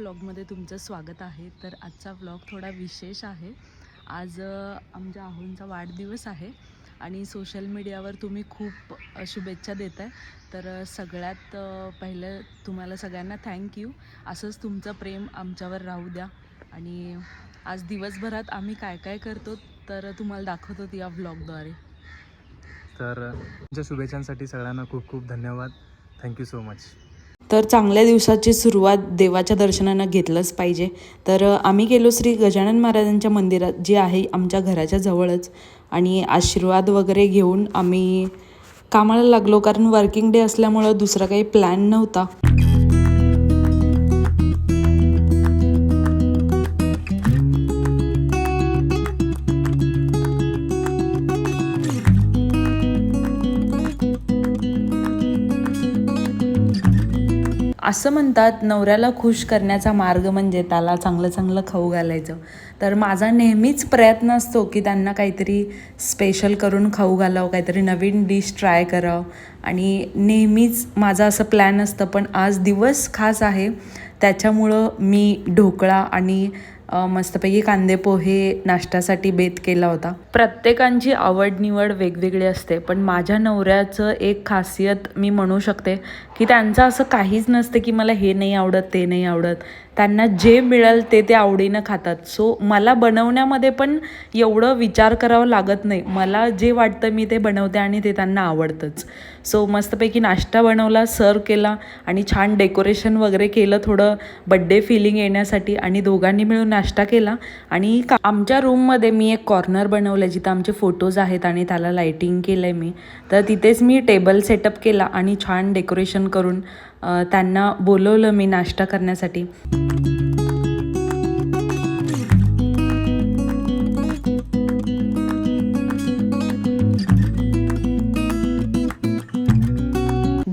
ब्लॉगमध्ये तुमचं स्वागत आहे. तर आजचा ब्लॉग थोडा विशेष आहे. आज आमच्या आहोंचा वाढदिवस आहे आणि सोशल मीडियावर तुम्ही खूप शुभेच्छा देत आहे तर सगळ्यात पहिलं तुम्हाला सगळ्यांना थँक्यू असंच तुमचं प्रेम आमच्यावर राहू द्या. आणि आज दिवसभरात आम्ही काय काय करतो तर तुम्हाला दाखवतो या ब्लॉगद्वारे. तर तुमच्या शुभेच्छांसाठी सगळ्यांना खूप खूप धन्यवाद. थँक्यू सो मच तर चांगल्या दिवसाची सुरुवात देवाच्या दर्शनानं घेतलंच पाहिजे. तर आम्ही गेलो श्री गजानन महाराजांच्या मंदिरात जे आहे आमच्या घराच्या जवळच. आणि आशीर्वाद वगैरे घेऊन आम्ही कामाला लागलो कारण वर्किंग डे असल्यामुळं दुसरा काही प्लॅन नव्हता. असं म्हणतात नवऱ्याला खुश करण्याचा मार्ग म्हणजे त्याला चांगलं चांगलं खाऊ घालायचं. तर माझा नेहमीच प्रयत्न असतो की त्यांना काहीतरी स्पेशल करून खाऊ घालावं काहीतरी नवीन डिश ट्राय करावं. आणि नेहमीच माझं असं प्लॅन असतं पण आज दिवस खास आहे. त्याच्यामुळं मी ढोकळा आणि मस्तपैकी कांदे पोहे नाश्त्यासाठी बेत केला होता. प्रत्येकांची आवड निवड वेगवेगळी असते पण माझ्या नवऱ्याचं एक खासियत मी म्हणू शकते की त्यांचं असं काहीच नसतं की मला हे नाही आवडत ते नाही आवडत. त्यांना जे मिळेल ते ते आवडीनं खातात. सो मला बनवण्यामध्ये पण एवढं विचार करावा लागत नाही. मला जे वाटतं मी ते बनवते आणि ते त्यांना आवडतंच. सो मस्तपैकी नाश्ता बनवला सर्व केला आणि छान डेकोरेशन वगैरे केलं थोडं बड्डे फिलिंग येण्यासाठी आणि दोघांनी मिळून नाश्ता केला. आणि का आमच्या रूममध्ये मी एक कॉर्नर बनवलं आहे जिथं आमचे फोटोज आहेत आणि त्याला लाईटिंग केलं आहे मी. तर तिथेच मी टेबल सेटअप केला आणि छान डेकोरेशन करून त्यांना बोलवलं मी नाश्ता करण्यासाठी.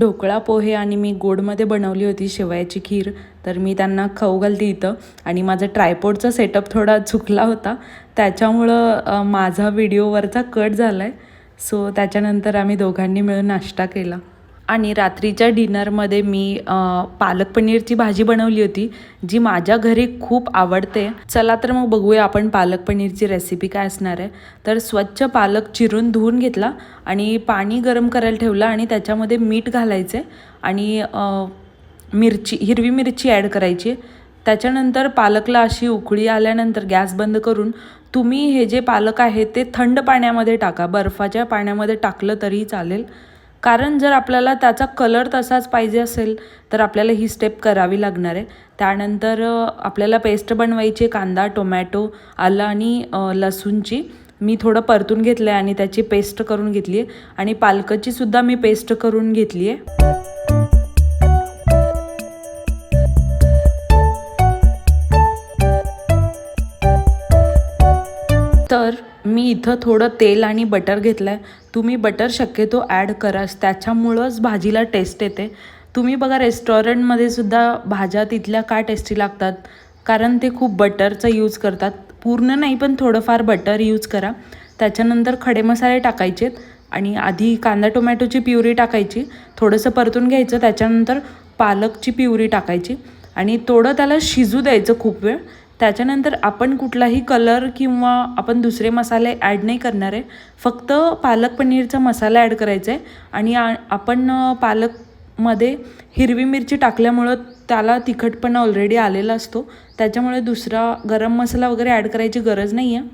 ढोकळा पोहे आणि मी गोडमध्ये बनवली होती शेवयाची खीर. तर मी त्यांना खाऊ घालते इथं. आणि माझा ट्रायपोडचा सेटअप थोडा चुकला होता. त्याच्यामुळं माझा व्हिडिओवरचा कट झाला आहे सो त्याच्यानंतर आम्ही दोघांनी मिळून नाश्ता केला. आणि रात्रीच्या डिनरमध्ये मी पालक पनीरची भाजी बनवली होती जी माझ्या घरी खूप आवडते. चला तर मग बघूया आपण पालक पनीरची रेसिपी काय असणार आहे. तर स्वच्छ पालक चिरून धुवून घेतला आणि पाणी गरम करायला ठेवलं आणि त्याच्यामध्ये मीठ घालायचे आणि मिरची हिरवी मिरची ॲड करायची. त्याच्यानंतर पालकला अशी उकळी आल्यानंतर गॅस बंद करून तुम्ही हे जे पालक आहे ते थंड पाण्यामध्ये टाका. बर्फाच्या पाण्यामध्ये टाकलं तरीही चालेल. कारण जर आपल्याला त्याचा कलर तसाच पाहिजे असेल तर आपल्याला ही स्टेप करावी लागणार आहे. त्यानंतर आपल्याला पेस्ट बनवायची आहे, कांदा टोमॅटो आलं आणि लसूणची. मी थोडं परतून घेतलं आहे आणि त्याची पेस्ट करून घेतली आहे. आणि पालकाची सुद्धा मी पेस्ट करून घेतली आहे. मी इथं थोडं तेल आणि बटर घेतलं आहे तुम्ही बटर शक्यतो ॲड कराच त्याच्यामुळंच भाजीला टेस्ट येते. तुम्ही बघा रेस्टॉरंटमध्ये सुद्धा भाज्या तिथल्या का टेस्टी लागतात? कारण ते खूप बटरचा यूज करतात. पूर्ण नाही पण थोडंफार बटर यूज करा. त्याच्यानंतर खडे मसाले टाकायचेत आणि आधी कांदा टोमॅटोची प्युरी टाकायची. थोडंसं परतून घ्यायचं. त्याच्यानंतर पालकची प्युरी टाकायची. आणि थोडं त्याला शिजू द्यायचं खूप वेळ. त्याच्यानंतर आपण कुठलाही कलर किंवा आपण दुसरे मसाले ॲड नाही करणार आहे. फक्त पालक पनीरचा मसाला ॲड करायचा आहे. आणि आपण पालकमध्ये हिरवी मिरची टाकल्यामुळं त्याला तिखटपणा ऑलरेडी आलेला असतो. त्याच्यामुळे दुसरा गरम मसाला वगैरे ॲड करायची गरज नाही आहे.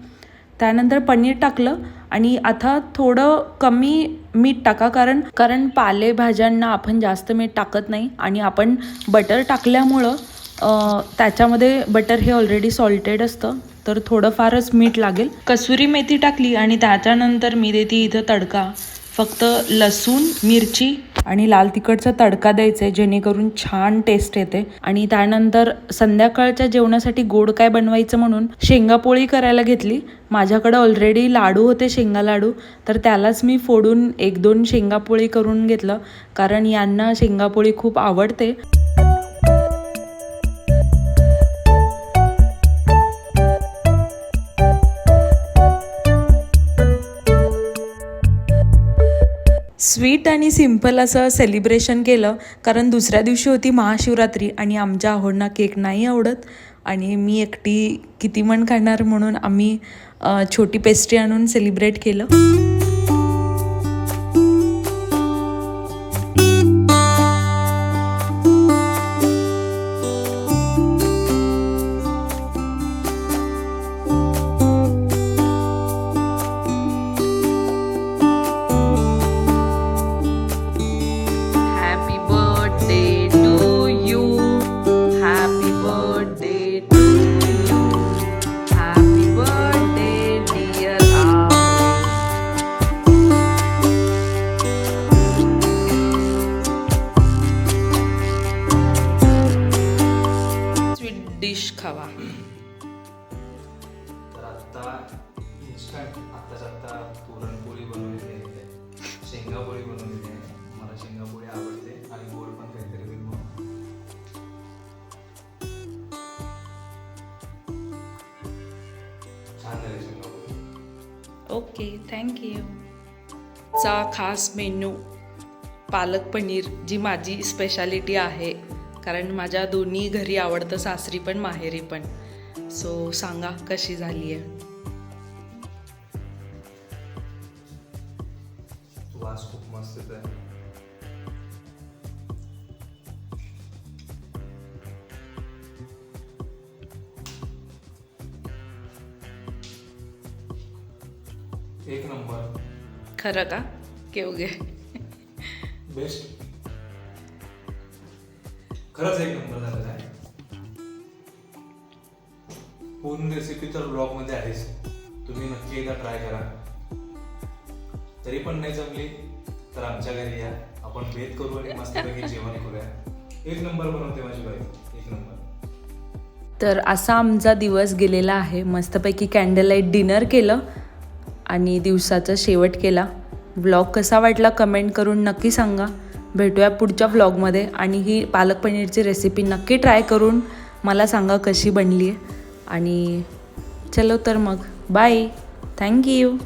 त्यानंतर पनीर टाकलं आणि आता थोडं कमी मीठ टाका कारण कारण पालेभाज्यांना आपण जास्त मीठ टाकत नाही. आणि आपण बटर टाकल्यामुळं त्याच्यामध्ये बटर हे ऑलरेडी सॉल्टेड असतं. तर थोडंफारच मीठ लागेल. कसुरी मेथी टाकली आणि त्याच्यानंतर मी देते इथं तडका. फक्त लसूण मिरची आणि लाल तिखटचा तडका द्यायचा आहे जेणेकरून छान टेस्ट येते. आणि त्यानंतर संध्याकाळच्या जेवणासाठी गोड काय बनवायचं म्हणून शेंगापोळी करायला घेतली. माझ्याकडं ऑलरेडी लाडू होते शेंगा लाडू. तर त्यालाच मी फोडून एक दोन शेंगापोळी करून घेतलं. कारण यांना शेंगापोळी खूप आवडते. स्वीट आणि सिंपल असं सेलिब्रेशन केलं. कारण दुसऱ्या दिवशी होती महाशिवरात्री आणि आमच्या आहोडना केक नाही आवडत. आणि मी एकटी किती मन खाणार म्हणून आम्ही छोटी पेस्ट्री आणून सेलिब्रेट केलं. खावा. तर आत्ता इन्स्टंट आत्ताच्या आत्ता पुरणपोळी बनवलेली आहे. शेंगापोळी बनवलेली आहे. मला शेंगापोळी आवडते आणि गोड पण काहीतरी होईल म्हणून. छान झाली शेंगापोळी. ओके थँक्यू चा खास मेनू पालक पनीर जी माझी स्पेशालिटी आहे. कारण माझ्या दोन्ही घरी आवडतं सासरी पण माहेरी पण. सो सांगा कशी झाली आहे? वास खूप मस्त येत आहे. एक नंबर. खरं का? केवगे बेस्ट खरंच एक नंबर झालेला आहे. पूर्ण रेसिपी तर ब्लॉगमध्ये आहेच. तुम्ही नक्की एकदा ट्राय करा. तरी पण नाही जमली तर आमच्या घरी या. आपण भेद करू आणि मस्तपैकी जेवण करूया. एक नंबर बनवते माझी बाई. एक नंबर. तर असा आमचा दिवस गेलेला आहे. मस्तपैकी कॅन्डल लाइट डिनर केलं आणि दिवसाचा शेवट केला. ब्लॉग कसा वाटला कमेंट करून नक्की सांगा. भेटूया पुढच्या व्लॉगमध्ये आणि ही पालक पनीरची रेसिपी नक्की ट्राय करून मला सांगा कशी बनली आहे आणि चलो तर मग. Bye thank you